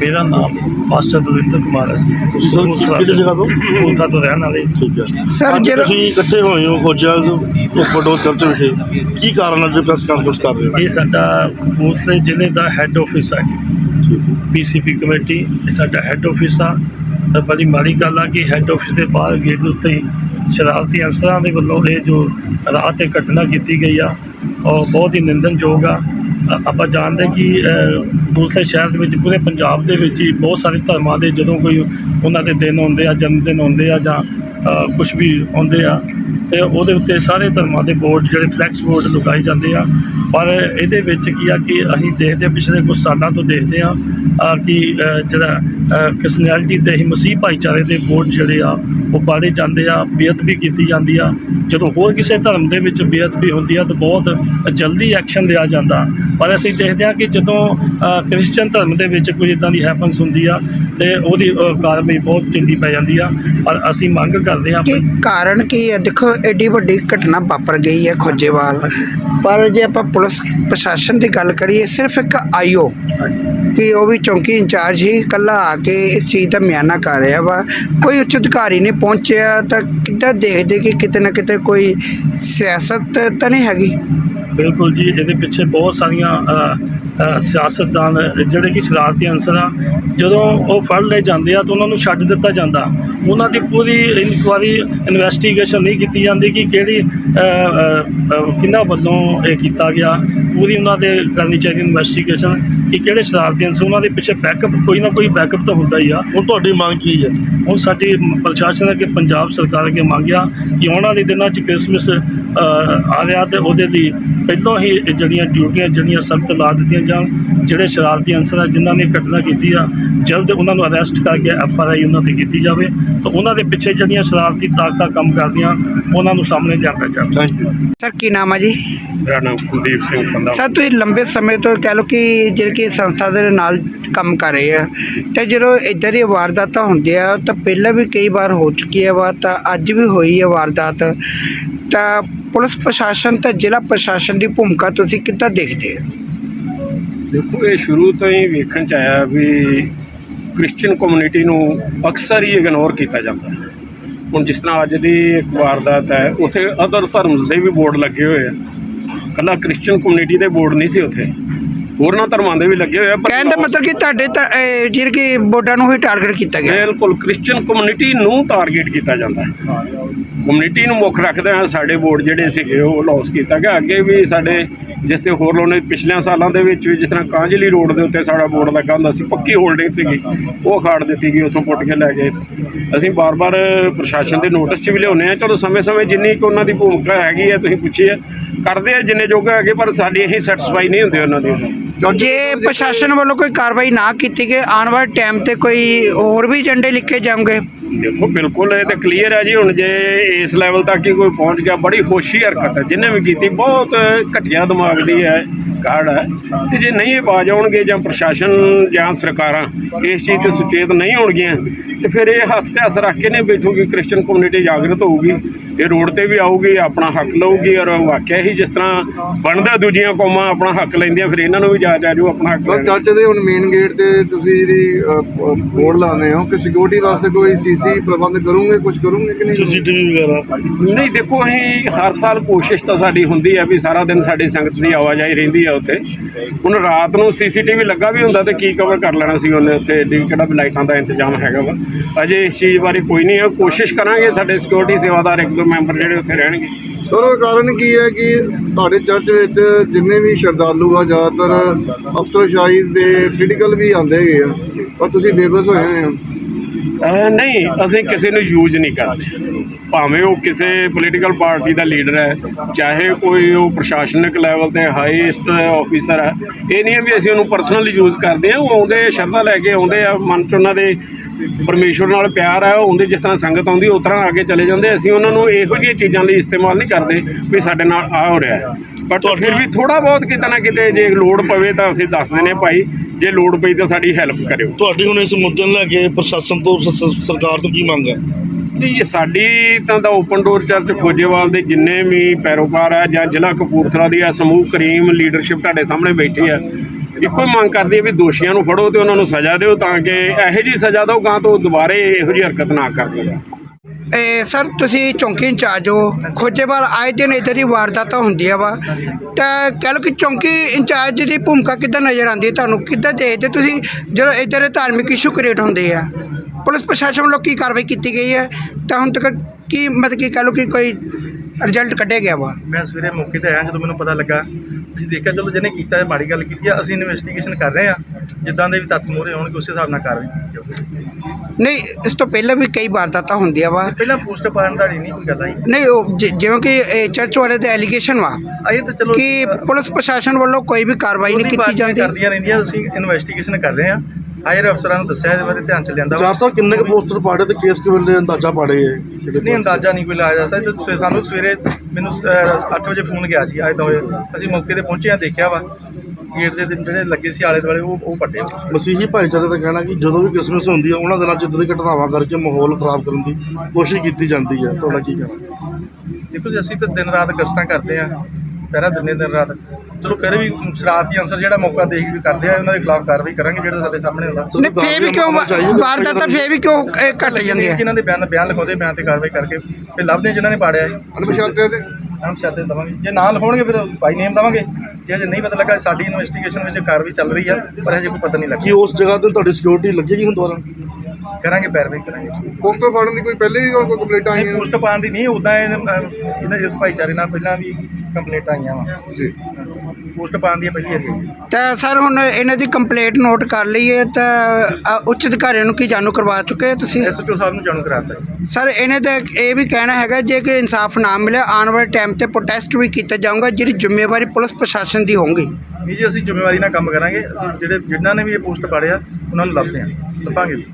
ਮੇਰਾ ਨਾਮ ਮਾਸਟਰ ਦਵਿੰਦਰ ਕੁਮਾਰ ਹੈ। ਜੀ ਤੁਸੀਂ ਸਰ ਕਿਹੜੀ ਜਗ੍ਹਾ ਤੋਂ? ਉੱਥਾ ਤੋਂ ਰਹਿਣ ਵਾਲੇ। ਠੀਕ ਹੈ। ਸਰ ਜਿਹੜਾ ਤੁਸੀਂ ਇਕੱਠੇ ਹੋਏ ਹੋ ਖੋਜਾ ਫੋਟੋ ਚਰਚ ਵਿਖੇ। ਕੀ ਕਾਰਨ ਅੱਜ ਪ੍ਰੈਸ ਕਾਨਫਰੰਸ ਕਰ ਰਹੇ ਹੋ? ਇਹ ਸਾਡਾ ਕਪੂਰਥਲੇ ਜ਼ਿਲ੍ਹੇ ਦਾ ਹੈੱਡ ਆਫਿਸ ਹੈ। ਜੀ ਪੀਸੀਪੀ ਕਮੇਟੀ ਇਹ ਸਾਡਾ ਹੈੱਡ ਆਫਿਸ ਆ। ਤਾਂ ਬੜੀ ਮਾੜੀ ਗੱਲ ਆ ਕਿ ਹੈੱਡ ਆਫਿਸ ਦੇ ਬਾਹਰ ਗੇਟ ਦੇ ਉੱਤੇ ਹੀ ਸ਼ਰਾਰਤੀ ਅਨਸਰਾਂ ਦੇ ਵੱਲੋਂ ਇਹ ਜੋ ਰਾਤ ਤੇ ਘਟਨਾ ਕੀਤੀ ਗਈ ਆ ਉਹ ਬਹੁਤ ਹੀ ਨਿੰਦਨਯੋਗ ਆ। ਆਪਾਂ ਜਾਣਦੇ ਕਿ ਦੂਸਰੇ ਸ਼ਹਿਰ ਦੇ ਵਿੱਚ, ਪੂਰੇ ਪੰਜਾਬ ਦੇ ਵਿੱਚ ਹੀ ਬਹੁਤ ਸਾਰੇ ਧਰਮਾਂ ਦੇ ਜਦੋਂ ਕੋਈ ਉਹਨਾਂ ਦੇ ਦਿਨ ਹੁੰਦੇ ਆ, ਜਨਮ ਦਿਨ ਹੁੰਦੇ ਆ ਜਾਂ ਕੁਝ ਵੀ ਆਉਂਦੇ ਆ ਤੇ ਉਹਦੇ ਉੱਤੇ ਸਾਰੇ ਧਰਮਾਂ ਦੇ ਬੋਰਡ ਜਿਹੜੇ ਫਲੈਕਸ ਬੋਰਡ ਲਗਾਏ ਜਾਂਦੇ ਆ। ਪਰ ਇਹਦੇ ਵਿੱਚ ਕੀ ਆ ਕਿ ਅਸੀਂ ਦੇਖਦੇ ਹਾਂ ਪਿਛਲੇ ਕੁਝ ਸਾਲਾਂ ਤੋਂ ਦੇਖਦੇ ਆ ਕਿ ਜਿਹੜਾ ਕ੍ਰਿਸਚੀਅਨਿਟੀ ਤੇ ਹੀ ਮਸੀਹ ਭਾਈਚਾਰੇ ਦੇ ਬੋਰਡ ਜਿਹੜੇ ਆ ਉਹ ਪਾੜੇ ਜਾਂਦੇ ਆ ਬੇਅਦਬੀ ਕੀਤੀ ਜਾਂਦੀ ਆ। ਜਦੋਂ ਹੋਰ ਕਿਸੇ ਧਰਮ ਦੇ ਵਿੱਚ ਬੇਅਦਬੀ ਹੁੰਦੀ ਆ ਤਾਂ ਬਹੁਤ ਜਲਦੀ ਐਕਸ਼ਨ ਲਿਆ ਜਾਂਦਾ। ਪਰ ਅਸੀਂ ਦੇਖਦੇ ਆ ਕਿ ਜਦੋਂ ਕ੍ਰਿਸਚੀਅਨ ਧਰਮ ਦੇ ਵਿੱਚ ਕੋਈ ਇਦਾਂ ਦੀ ਹੈਪਨਸ ਹੁੰਦੀ ਆ ਤੇ ਉਹਦੀ ਕਾਰਵਾਈ ਬਹੁਤ ਢਿੱਲੀ ਪੈ ਜਾਂਦੀ ਆ। ਪਰ ਅਸੀਂ ਮੰਗ ਕਰਦੇ ਆ ਕੀ ਕਾਰਨ ਕੀ ਹੈ? ਦੇਖੋ ਐਡੀ ਵੱਡੀ ਘਟਨਾ ਵਾਪਰ ਗਈ ਹੈ ਖੋਜੇਵਾਲ। ਪਰ ਜੇ ਆਪਾਂ ਪੁਲਿਸ ਪ੍ਰਸ਼ਾਸਨ ਦੀ ਗੱਲ ਕਰੀਏ, ਸਿਰਫ ਇੱਕ ਆਈਓ ਕਿ ਉਹ ਵੀ ਚੌਂਕੀ ਇੰਚਾਰਜ ਹੀ ਇਕੱਲਾ ਆ ਕੇ ਇਸ ਚੀਜ਼ ਦਾ ਮਿਆਨਾ ਕਰ ਰਿਹਾ ਵਾ। ਕੋਈ ਉੱਚ ਅਧਿਕਾਰੀ ਨਹੀਂ ਪਹੁੰਚਿਆ ਤਾਂ ਕਿੱਦਾਂ ਦੇਖਦੇ ਕਿ ਕਿਤੇ ਨਾ ਕਿਤੇ ਕੋਈ ਸਿਆਸਤ ਤਾਂ ਨਹੀਂ ਹੈਗੀ? ਬਿਲਕੁਲ ਜੀ, ਇਹਦੇ ਪਿੱਛੇ ਬਹੁਤ ਸਾਰੀਆਂ ਸਿਆਸਤਦਾਨ ਜਿਹੜੇ ਕਿ ਸ਼ਰਾਰਤੀ ਅਨਸਰ ਆ ਜਦੋਂ ਉਹ ਫੜ ਲਏ ਜਾਂਦੇ ਆ ਤਾਂ ਉਹਨਾਂ ਨੂੰ ਛੱਡ ਦਿੱਤਾ ਜਾਂਦਾ। ਉਹਨਾਂ ਦੀ ਪੂਰੀ ਇਨਕੁਆਰੀ ਇਨਵੈਸਟੀਗੇਸ਼ਨ ਨਹੀਂ ਕੀਤੀ ਜਾਂਦੀ ਕਿ ਕਿਹੜੀ ਕਿਹਨਾਂ ਵੱਲੋਂ ਇਹ ਕੀਤਾ ਗਿਆ। ਪੂਰੀ ਉਹਨਾਂ ਦੇ ਕਰਨੀ ਚਾਹੀਦੀ ਇਨਵੈਸਟੀਗੇਸ਼ਨ ਕਿ ਕਿਹੜੇ ਸ਼ਰਾਰਤੀ ਅਨਸਰ ਉਹਨਾਂ ਦੇ ਪਿੱਛੇ ਬੈਕਅਪ ਕੋਈ ਨਾ ਕੋਈ ਬੈਕਅਪ ਤਾਂ ਹੁੰਦਾ ਹੀ ਆ। ਹੁਣ ਤੁਹਾਡੀ ਮੰਗ ਕੀ ਹੈ? ਹੁਣ ਸਾਡੀ ਪ੍ਰਸ਼ਾਸਨ ਅੱਗੇ ਪੰਜਾਬ ਸਰਕਾਰ ਅੱਗੇ ਮੰਗਿਆ ਕਿ ਆਉਣ ਵਾਲੇ ਦਿਨਾਂ 'ਚ ਕ੍ਰਿਸਮਸ ਆ ਰਿਹਾ ਤੇ ਉਹਦੇ ਦੀ ਪਹਿਲਾਂ ਹੀ ਜਿਹੜੀਆਂ ਡਿਊਟੀਆਂ ਜਿਹੜੀਆਂ ਸਖਤ ਲਾ ਦਿੱਤੀਆਂ ਜਾਣ ਜਿਹੜੇ ਸ਼ਰਾਰਤੀ ਅਨਸਰ ਆ ਜਿਨ੍ਹਾਂ ਨੇ ਘਟਨਾ ਕੀਤੀ ਆ ਜਲਦ ਉਹਨਾਂ ਨੂੰ ਅਰੈਸਟ ਕਰਕੇ ਐਫ ਆਰ ਆਈ ਉਹਨਾਂ ਤੇ ਕੀਤੀ ਜਾਵੇ। ਤਾਂ ਉਹਨਾਂ ਦੇ ਪਿੱਛੇ ਜਿਹੜੀਆਂ ਸ਼ਰਾਰਤੀ ਤਾਕਤਾਂ ਕੰਮ ਕਰਦੀਆਂ ਉਹਨਾਂ ਨੂੰ ਸਾਹਮਣੇ ਥੈਂਕ ਯੂ। ਸਰ ਕੀ ਨਾਮ ਹੈ ਜੀ? ਮੇਰਾ ਨਾਮ ਕੁਲਦੀਪ ਸਿੰਘ ਸੰਧਾ ਸਰ ਤੁਸੀਂ ਲੰਬੇ ਸਮੇਂ ਤੋਂ ਕਹਿ ਲਓ ਕਿ ਜਿਹੜੀ ਕਿ ਸੰਸਥਾ ਦੇ ਨਾਲ ਕੰਮ ਕਰ ਰਹੇ ਆ ਤੇ ਜਦੋਂ ਇੱਦਾਂ ਦੀ ਵਾਰਦਾਤਾਂ ਹੁੰਦੀਆਂ ਤਾਂ ਪਹਿਲਾਂ ਵੀ ਕਈ ਵਾਰ ਹੋ ਚੁੱਕੀ ਹੈ ਵਾ ਤਾਂ ਅੱਜ ਵੀ ਹੋਈ ਹੈ ਵਾਰਦਾਤ। ਤਾਂ ਪੁਲਿਸ ਪ੍ਰਸ਼ਾਸਨ ਤੇ ਜ਼ਿਲ੍ਹਾ ਪ੍ਰਸ਼ਾਸਨ ਦੀ ਭੂਮਿਕਾ ਤੁਸੀਂ ਕਿੱਦਾਂ ਦੇਖਦੇ ਹੋ? ਦੇਖੋ ਇਹ ਸ਼ੁਰੂ ਤੋਂ ਹੀ ਵੇਖਣ ਚ ਆਇਆ ਵੀ ਕ੍ਰਿਸਚੀਅਨ ਕਮਿਊਨਿਟੀ ਨੂੰ ਅਕਸਰ ਹੀ ਇਗਨੋਰ ਕੀਤਾ ਜਾਂਦਾ ਹੁਣ ਜਿਸ ਤਰ੍ਹਾਂ ਅੱਜ ਦੀ ਇੱਕ ਵਾਰਦਾਤ ਹੈ ਉੱਥੇ ਅਦਰ ਧਰਮਸ ਦੇ ਵੀ ਬੋਰਡ ਲੱਗੇ ਹੋਏ ਆ। ਕੱਲਾ ਕ੍ਰਿਸਚੀਅਨ ਕਮਿਊਨਿਟੀ ਦੇ ਬੋਰਡ ਨਹੀਂ ਸੀ ਉੱਥੇ। ਹੋਰਨਾਂ ਧਰਮਾਂ ਦੇ ਵੀ ਲੱਗੇ ਹੋਏ ਆ ਪਰ ਕਹਿਣ ਦਾ ਮਤਲਬ ਕਿ ਤੁਹਾਡੇ ਤਾਂ ਜਿਹੜੇ ਕਿ ਬੋਰਡਾਂ ਨੂੰ ਹੀ ਟਾਰਗੇਟ ਕੀਤਾ ਗਿਆ। ਬਿਲਕੁਲ ਕ੍ਰਿਸਚੀਅਨ ਕਮਿਊਨਿਟੀ ਨੂੰ ਟਾਰਗੇਟ ਕੀਤਾ ਜਾਂਦਾ ਹੈ। ਕਮਿਊਨਿਟੀ ਨੂੰ ਮੁੱਖ ਰੱਖਦੇ ਆ ਸਾਡੇ ਬੋਰਡ ਜਿਹੜੇ ਸੀਗੇ ਉਹ ਲਾਸ ਕੀਤਾ ਗਿਆ। ਅੱਗੇ ਵੀ ਸਾਡੇ ਜਿਸ ਤੇ ਹੋਰ ਲੋਨੇ ਪਿਛਲੇ ਸਾਲਾਂ ਦੇ ਵਿੱਚ ਵੀ ਜਿਸ ਤਰ੍ਹਾਂ ਕਾਂਜਲੀ ਰੋਡ ਦੇ ਉੱਤੇ ਸਾਡਾ ਬੋਰਡ ਲੱਗਾ ਹੁੰਦਾ ਸੀ ਪੱਕੀ ਹੋਲਡਿੰਗ ਸੀਗੀ ਉਹ ਖਾੜ ਦਿੱਤੀ ਗਈ ਉੱਥੋਂ ਪੁੱਟ ਕੇ ਲੈ ਗਏ। ਅਸੀਂ ਬਾਰ-ਬਾਰ ਪ੍ਰਸ਼ਾਸਨ ਦੇ ਨੋਟਿਸ 'ਚ ਵੀ ਲਿਆਉਂਦੇ ਆ ਚਲੋ ਸਮੇਂ-ਸਮੇਂ ਜਿੰਨੀ ਕੁ ਉਹਨਾਂ ਦੀ ਭੂਮਿਕਾ ਹੈਗੀ ਹੈ ਤੁਸੀਂ ਪੁੱਛੀ ਹੈ ਕਰਦੇ ਆ ਜਿੰਨੇ ਜੋਗਾ ਹੈਗੇ ਪਰ ਸਾਡੀ ਇਹ ਸੈਟੀਸਫਾਈ ਨਹੀਂ ਹੁੰਦੇ ਉਹਨਾਂ ਦੀ। ਜੇ ਪ੍ਰਸ਼ਾਸਨ ਵੱਲੋਂ ਕੋਈ ਕਾਰਵਾਈ ਨਾ ਕੀਤੀ ਗਈ ਆਉਣ ਵਾਲੇ ਟਾਈਮ ਤੇ ਕੋਈ ਹੋਰ ਵੀ ਏਜੰਡੇ ਲਿਖੇ ਜਾਣਗੇ? ਦੇਖੋ, ਬਿਲਕੁਲ ਇਹ ਤਾਂ ਕਲੀਅਰ ਹੈ ਜੀ। ਹੁਣ ਜੇ ਇਸ ਲੈਵਲ ਤੱਕ ਹੀ ਕੋਈ ਪਹੁੰਚ ਗਿਆ, ਬੜੀ ਹੋਸ਼ੀ ਹਰਕਤ ਹੈ। ਜਿਹਨੇ ਵੀ ਕੀਤੀ, ਬਹੁਤ ਘਟੀਆ ਦਿਮਾਗ ਦੀ ਹੈ। ਕਾਢ ਹੈ ਤੇ ਜੇ ਨਹੀਂ ਇਹ ਬਾਜ ਆਉਣਗੇ ਜਾਂ ਪ੍ਰਸ਼ਾਸਨ ਜਾਂ ਸਰਕਾਰਾਂ ਇਸ ਚੀਜ਼ ਤੇ ਸੁਚੇਤ ਨਹੀਂ ਹੋਣਗੀਆਂ ਤੇ ਫਿਰ ਇਹ ਹੱਥ ਤੇ ਹੱਥ ਰੱਖ ਕੇ ਨੇ ਬੈਠੂਗੀ ਕ੍ਰਿਸਚੀਅਨ ਕਮਿਊਨਿਟੀ ਜਾਗਰਤ ਹੋਊਗੀ ਇਹ ਰੋਡ ਤੇ ਵੀ ਆਊਗੀ ਆਪਣਾ ਹੱਕ ਲਊਗੀ ਔਰ ਵਾਕਿਆ ਹੀ ਜਿਸ ਤਰ੍ਹਾਂ ਬਣਦਾ ਦੂਜੀਆਂ ਕੌਮਾਂ ਆਪਣਾ ਹੱਕ ਲੈਂਦੀਆਂ ਫਿਰ ਇਹਨਾਂ ਨੂੰ ਵੀ ਜਾ ਜਾ ਜੂ ਆਪਣਾ ਹੱਕ ਸਰ ਲੈਣਾ। ਚਰਚ ਦੇ ਹੁਣ ਮੇਨ ਗੇਟ ਤੇ ਤੁਸੀਂ ਜਿਹੜੀ ਬੋਰਡ ਲਾਉਂਦੇ ਹੋ ਕਿ ਸਿਕਿਉਰਿਟੀ ਵਾਸਤੇ ਕੋਈ ਸੀਸੀ ਪ੍ਰਬੰਧ ਕਰੋਗੇ ਕੁਝ ਕਰੋਗੇ ਕਿ ਨਹੀਂ ਸੀਸੀਟੀਵੀ ਵਗੈਰਾ ਨਹੀਂ ਦੇਖੋ ਅਸੀਂ ਹਰ ਸਾਲ ਕੋਸ਼ਿਸ਼ ਤਾਂ ਸਾਡੀ ਹੁੰਦੀ ਹੈ ਵੀ ਸਾਰਾ ਦਿਨ ਸਾਡੀ ਸੰਗਤ ਦੀ ਆਵਾਜਾਈ ਰਹਿੰਦੀ ਹੈ ਉੱਥੇ। ਹੁਣ ਰਾਤ ਨੂੰ ਸੀਸੀਟੀਵੀ ਲੱਗਾ ਵੀ ਹੁੰਦਾ ਤੇ ਕੀ ਕਵਰ ਕਰ ਲੈਣਾ ਸੀ ਉਹਨੇ ਉੱਥੇ ਏਡੀ ਕਿਹੜਾ ਵੀ ਲਾਈਟਾਂ ਦਾ ਇੰਤਜ਼ਾਮ ਹੈਗਾ ਵਾ। ਅਜੇ ਇਸ ਚੀਜ਼ ਬਾਰੇ ਕੋਈ ਨਹੀਂ ਹੈ ਕੋਸ਼ਿਸ਼ ਕਰਾਂਗੇ ਸਾਡੇ ਸਿਕਿਉਰਿਟੀ ਸੇਵਾਦਾਰ ਇੱਕ ਦੋ ਮੈਂਬਰ ਜਿਹੜੇ ਉੱਥੇ ਰਹਿਣਗੇ। ਸਰ ਉਹ ਕਾਰਨ ਕੀ ਹੈ ਕਿ ਤੁਹਾਡੇ ਚਰਚ ਵਿੱਚ ਜਿੰਨੇ ਵੀ ਸ਼ਰਧਾਲੂ ਆ ਜ਼ਿਆਦਾਤਰ ਅਫਸਰਸ਼ਾਹੀ ਦੇ ਪੋਲੀਟੀਕਲ ਵੀ ਆਉਂਦੇ ਹੈਗੇ ਆ। ਪਰ ਤੁਸੀਂ ਬੇਬਸ ਹੋਏ ਹੋਏ ਹੋ। ਅਹ ਨਹੀਂ ਅਸੀਂ ਕਿਸੇ ਨੂੰ ਯੂਜ਼ ਨਹੀਂ ਕਰਦੇ। ਭਾਵੇਂ ਉਹ ਕਿਸੇ ਪੋਲੀਟੀਕਲ ਪਾਰਟੀ ਦਾ ਲੀਡਰ ਹੈ ਚਾਹੇ ਕੋਈ ਉਹ ਪ੍ਰਸ਼ਾਸਨਿਕ ਲੈਵਲ ਤੇ ਹਾਈਐਸਟ ਆਫੀਸਰ ਹੈ ਇਹ ਨਹੀਂ ਹੈ ਵੀ ਅਸੀਂ ਉਹਨੂੰ ਪਰਸਨਲ ਯੂਜ਼ ਕਰਦੇ ਹਾਂ ਉਹ ਆਉਂਦੇ ਸ਼ਰਧਾ ਲੈ ਕੇ ਆਉਂਦੇ ਆ ਮਨ ਚ ਉਹਨਾਂ ਦੇ ਪਰਮੇਸ਼ਵਰ ਨਾਲ ਪਿਆਰ ਹੈ ਉਹਦੇ ਜਿਸ ਤਰ੍ਹਾਂ ਸੰਗਤ ਆਉਂਦੀ ਉਸ ਤਰ੍ਹਾਂ ਅੱਗੇ ਚਲੇ ਜਾਂਦੇ ਅਸੀਂ ਉਹਨਾਂ ਨੂੰ ਇਹੋ ਜਿਹੀਆਂ ਚੀਜ਼ਾਂ ਲਈ ਇਸਤੇਮਾਲ ਨਹੀਂ ਕਰਦੇ ਵੀ ਸਾਡੇ ਨਾਲ ਆ ਹੋ ਰਿਹਾ ਹੈ। ਬਟ ਫਿਰ ਵੀ ਥੋੜਾ ਬਹੁਤ ਕਿਤੇ ਨਾ ਕਿਤੇ ਜੇ ਲੋੜ ਪਵੇ ਤਾਂ ਅਸੀਂ ਦੱਸ ਹਾਂ ਭਾਈ ਜੇ ਲੋੜ ਪਈ ਤਾਂ ਸਾਡੀ ਹੈਲਪ ਕਰਿਓ। ਤੁਹਾਡੀ ਹੁਣ ਇਸ ਮੁੱਦੇ ਨੂੰ ਲੈ ਕੇ ਪ੍ਰਸ਼ਾਸਨ ਤੋਂ ਸਰਕਾਰ ਤੋਂ ਕੀ ਮੰਗ ਹੈ? ਨਹੀਂ ਸਾਡੀ ਤਾਂ ਦਾ ਓਪਨ ਡੋਰ ਚਰਚ ਖੋਜੇਵਾਲ ਦੇ ਜਿੰਨੇ ਵੀ ਪੈਰੋਕਾਰ ਆ ਜਾਂ ਜ਼ਿਲ੍ਹਾ ਕਪੂਰਥਲਾ ਦੀ ਆ, ਸਮੂਹ ਕਰੀਮ ਲੀਡਰਸ਼ਿਪ ਤੁਹਾਡੇ ਸਾਹਮਣੇ ਬੈਠੀ ਆ, ਇੱਕੋ ਹੀ ਮੰਗ ਕਰਦੀ ਹੈ ਵੀ ਦੋਸ਼ੀਆਂ ਨੂੰ ਫੜੋ ਤੇ ਉਹਨਾਂ ਨੂੰ ਸਜ਼ਾ ਦਿਓ ਤਾਂ ਕਿ ਇਹੋ ਜੀ ਸਜ਼ਾ ਦਿਓ ਗਾਂ ਤੋਂ ਦੁਬਾਰੇ ਇਹੋ ਜਿਹੀ ਹਰਕਤ ਨਾ ਕਰ ਸਕਣ। ਇਹ ਸਰ, ਤੁਸੀਂ ਚੌਂਕੀ ਇੰਚਾਰਜ ਹੋ, ਖੋਜੇਵਾਲ ਆਏ ਦਿਨ ਇੱਧਰ ਦੀ ਵਾਰਦਾਤਾਂ ਹੁੰਦੀਆਂ ਵਾ। ਤਾਂ ਕਹਿ ਲਓ ਕਿ ਚੌਂਕੀ ਇੰਚਾਰਜ ਦੀ ਭੂਮਿਕਾ ਕਿੱਦਾਂ ਨਜ਼ਰ ਆਉਂਦੀ ਤੁਹਾਨੂੰ? ਕਿੱਦਾਂ ਦੇਖਦੇ ਤੁਸੀਂ ਜਦੋਂ ਇੱਧਰ ਧਾਰਮਿਕ ਇਸ਼ੂ ਕ੍ਰੀਏਟ ਹੁੰਦੇ ਆ? ਪੁਲਿਸ ਪ੍ਰਸ਼ਾਸਨ ਵੱਲੋਂ ਕੀ ਕਾਰਵਾਈ ਕੀਤੀ ਗਈ ਹੈ? ਤਾਂ ਹੁਣ ਤੱਕ ਕੀ ਮਤਲਬ ਕਿ ਕਹਿ ਲਓ ਕਿ ਕੋਈ ਰਿਜ਼ਲਟ ਕੱਢਿਆ ਗਿਆ ਵਾ? ਮੈਂ ਸਵੇਰੇ ਮੌਕੇ ਤੇ ਆਇਆ ਜਦੋਂ ਮੈਨੂੰ ਪਤਾ ਲੱਗਾ। ਅਸੀਂ ਦੇਖਿਆ ਚਲੋ ਜਿਹਨੇ ਕੀਤਾ ਇਹ ਮਾੜੀ ਗੱਲ ਕੀਤੀ ਆ ਅਸੀਂ ਇਨਵੈਸਟੀਗੇਸ਼ਨ ਕਰ ਰਹੇ ਆ ਜਿੱਦਾਂ ਦੇ ਵੀ ਤੱਥ ਮੋਰੇ ਹੋਣਗੇ ਉਸੇ ਹਿਸਾਬ ਨਾਲ ਕਾਰਵਾਈ ਕੀਤੀ ਜਾਊਗੀ। ਨਹੀਂ ਇਸ ਤੋਂ ਪਹਿਲਾਂ ਵੀ ਕਈ ਵਾਰਦਾਤਾਂ ਹੁੰਦੀਆਂ ਵਾ। ਪਹਿਲਾਂ ਪੋਸਟ ਪਾਉਣ ਦਾ ਨਹੀਂ ਕੋਈ ਗੱਲ ਆਈ। ਨਹੀਂ ਉਹ ਜਿ- ਜਿਵੇਂ ਕਿ ਇਹ ਚਰਚ ਵਾਲੇ ਦੇ ਐਲੀਗੇਸ਼ਨ ਵਾ। ਆਏ ਤਾਂ ਚਲੋ ਕਿ ਪੁਲਿਸ ਪ੍ਰਸ਼ਾਸਨ ਵੱਲੋਂ ਕੋਈ ਵੀ ਕਾਰਵਾਈ ਨਹੀਂ ਕੀਤੀ ਜਾਂਦੀ। ਕਰਦੀਆਂ ਰਹਿੰਦੀਆਂ ਅਸੀਂ ਇਨਵੈਸਟੀਗੇਸ਼ਨ ਕਰ ਰਹੇ ਆ ਹਾਇਰ ਅਫਸਰਾਂ ਨੂੰ ਦੱਸਿਆ ਇਹਦੇ ਬਾਰੇ ਧਿਆਨ ਚ ਲਿਆਂਦਾ ਵਾ। ਚਾਰ ਸਾਹਿਬ ਕਿੰਨੇ ਕੁ ਪੋਸਟਰ ਪਾੜੇ ਤੇ ਕੇਸ ਕਿਵੇਂ ਦੇ ਅੰਦਾਜ਼ਾ ਪਾੜੇ ਹੈ ਨਹੀਂ ਅੰਦਾਜ਼ਾ ਨਹੀਂ ਕੋਈ ਲਾਇਆ ਜਾਂਦਾ। ਤੇ ਸਵੇ- ਸਾਨੂੰ ਸਵੇਰੇ ਮੈਨੂੰ 8 ਵਜੇ ਫੋਨ ਗਿਆ ਜੀ ਅੱਜ ਹੋਏ ਅਸੀਂ ਮੌਕੇ ਤੇ ਪਹੁੰਚੇ ਆ ਦੇਖਿਆ ਵਾ। ਗੇਟ ਦੇ ਦਿਨ ਜਿਹੜੇ ਲੱਗੇ ਸੀ ਆਲੇ ਦੁਆਲੇ ਉਹ ਉਹ ਪੱਟੇ ਮਸੀਹੀ ਭਾਈਚਾਰੇ ਦਾ ਕਹਿਣਾ ਕਿ ਜਦੋਂ ਵੀ ਕ੍ਰਿਸਮਸ ਹੁੰਦੀ ਹੈ ਉਹਨਾਂ ਦਿਨਾਂ 'ਚ ਇੱਦਾਂ ਦੀ ਘਟਨਾਵਾਂ ਕਰਕੇ ਮਾਹੌਲ ਖਰਾਬ ਕਰਨ ਦੀ ਕੋਸ਼ਿਸ਼ ਕੀਤੀ ਜਾਂਦੀ ਹੈ ਤੁਹਾਡਾ ਕੀ ਕਹਿਣਾ? ਦੇਖੋ ਜੀ ਅਸੀਂ ਤਾਂ ਦਿਨ ਰਾਤ ਗਸ਼ਤਾਂ ਕਰਦੇ ਆ ਪਹਿਰਾ ਦਿਨੇ ਦਿਨ ਰਾਤ ਚਲੋ ਫਿਰ ਵੀ ਸ਼ਰਾਰਤੀ ਅਨਸਰ ਜਿਹੜਾ ਮੌਕਾ ਦੇਖ ਕੇ ਕਰਦੇ ਆ ਉਹਨਾਂ ਦੇ ਖਿਲਾਫ ਕਾਰਵਾਈ ਕਰਾਂਗੇ ਜਿਹੜਾ ਸਾਡੇ ਸਾਹਮਣੇ ਹੁੰਦਾ। ਨਹੀਂ ਫੇਰ ਵੀ ਕਿਉਂ ਵਾਰਦਾਤਾਂ ਤਾਂ ਫੇਰ ਵੀ ਕਿਉਂ ਇਹ ਘਟ ਜਾਂਦੀ ਹੈ? ਇਹਨਾਂ ਦੇ ਬਿਆਨ ਬਿਆਨ ਲਿਖਾਉਂਦੇ ਬਿਆਨ ਤੇ ਕਾਰਵਾਈ ਕਰਕੇ ਫਿਰ ਲੱਭਦੇ ਜਿਨ੍ਹਾਂ ਨੇ ਪਾੜਿਆ ਹੈ ਦੇ ਹਮ ਚਾਹਤੇ ਦਵਾਂਗੇ। ਜੇ ਨਾਲ ਹੋਣਗੇ ਫਿਰ ਬਾਈ ਨੇਮ ਦਵਾਂਗੇ। ਜੇ ਅਜੇ ਨਹੀਂ ਪਤਾ ਲੱਗਾ ਸਾਡੀ ਇਨਵੈਸਟੀਗੇਸ਼ਨ ਵਿੱਚ ਕਾਰਵਾਈ ਚੱਲ ਰਹੀ ਆ ਪਰ ਹਜੇ ਕੋਈ ਪਤਾ ਨਹੀਂ ਕੀ ਲੱਗੀ ਉਸ ਜਗ੍ਹਾ ਤੇ ਤੁਹਾਡੀ ਸਿਕਿਉਰਿਟੀ ਲੱਗੇਗੀ ਹੁਣ ਦੁਬਾਰਾ? ਕਰਾਂਗੇ ਪੈਰਵਾਈ ਕਰਾਂਗੇ। ਪੋਸਟਰ ਫਾੜਨ ਦੀ ਕੋਈ ਪਹਿਲੇ ਵੀ ਕੋਈ ਕੰਪਲੇਂਟ ਆਈ ਨਹੀਂ ਪੋਸਟ ਪਾਉਣ ਦੀ ਨਹੀਂ ਉਦਾਂ ਇਹਨਾਂ ਇਸ ਭਾਈਚਾਰੇ ਨਾਲ ਪਹਿਲਾਂ ਵੀ ਕੰਪਲੇਂਟਾਂ ਆਈਆਂ ਵਾ। ਜੀ। ਪੋਸਟ ਪਾਉਣ ਦੀ ਪਹਿਲੀ ਵਾਰੀ ਹੈ ਤਾਂ ਸਰ ਹੁਣ ਇਹਨਾਂ ਦੀ ਕੰਪਲੇਂਟ ਨੋਟ ਕਰ ਲਈ ਹੈ ਤਾਂ ਅ, ਉੱਚ ਅਧਿਕਾਰੀਆਂ ਨੂੰ ਕੀ ਜਾਣੂ ਕਰਵਾ ਚੁੱਕੇ ਹੋ ਤੁਸੀਂ? ਐਸਓਚਓ ਸਾਹਿਬ ਨੂੰ ਜਾਣੂ ਕਰਾਤਾ ਜੀ। ਸਰ ਇਹਨੇ ਤਾਂ ਇਹ ਵੀ ਕਹਿਣਾ ਹੈਗਾ ਜੇ ਕਿ ਇਨਸਾਫ ਨਾ ਮਿਲਿਆ ਆਉਣ ਵਾਲੇ ਟਾਈਮ ਤੇ ਪ੍ਰੋਟੈਸਟ ਵੀ ਕੀਤਾ ਜਾਊਗਾ ਜਿਹੜੀ ਜ਼ਿੰਮੇਵਾਰੀ ਪੁਲਿਸ ਪ੍ਰਸ਼ਾਸਨ ਦੀ ਹੋਊਗੀ। ਨਹੀਂ ਜੀ ਅਸੀਂ ਜ਼ਿੰਮੇਵਾਰੀ ਨਾਲ ਕੰਮ ਕਰਾਂਗੇ। ਅਸੀਂ ਜਿਹੜੇ ਜਿਨ੍ਹਾਂ ਨੇ ਵੀ ਇਹ ਪੋਸਟ ਪਾੜਿਆ ਉਹਨਾਂ ਨੂੰ ਲੱਭਦੇ ਹਾਂ। ਲੱਭਾਂਗੇ ਵੀ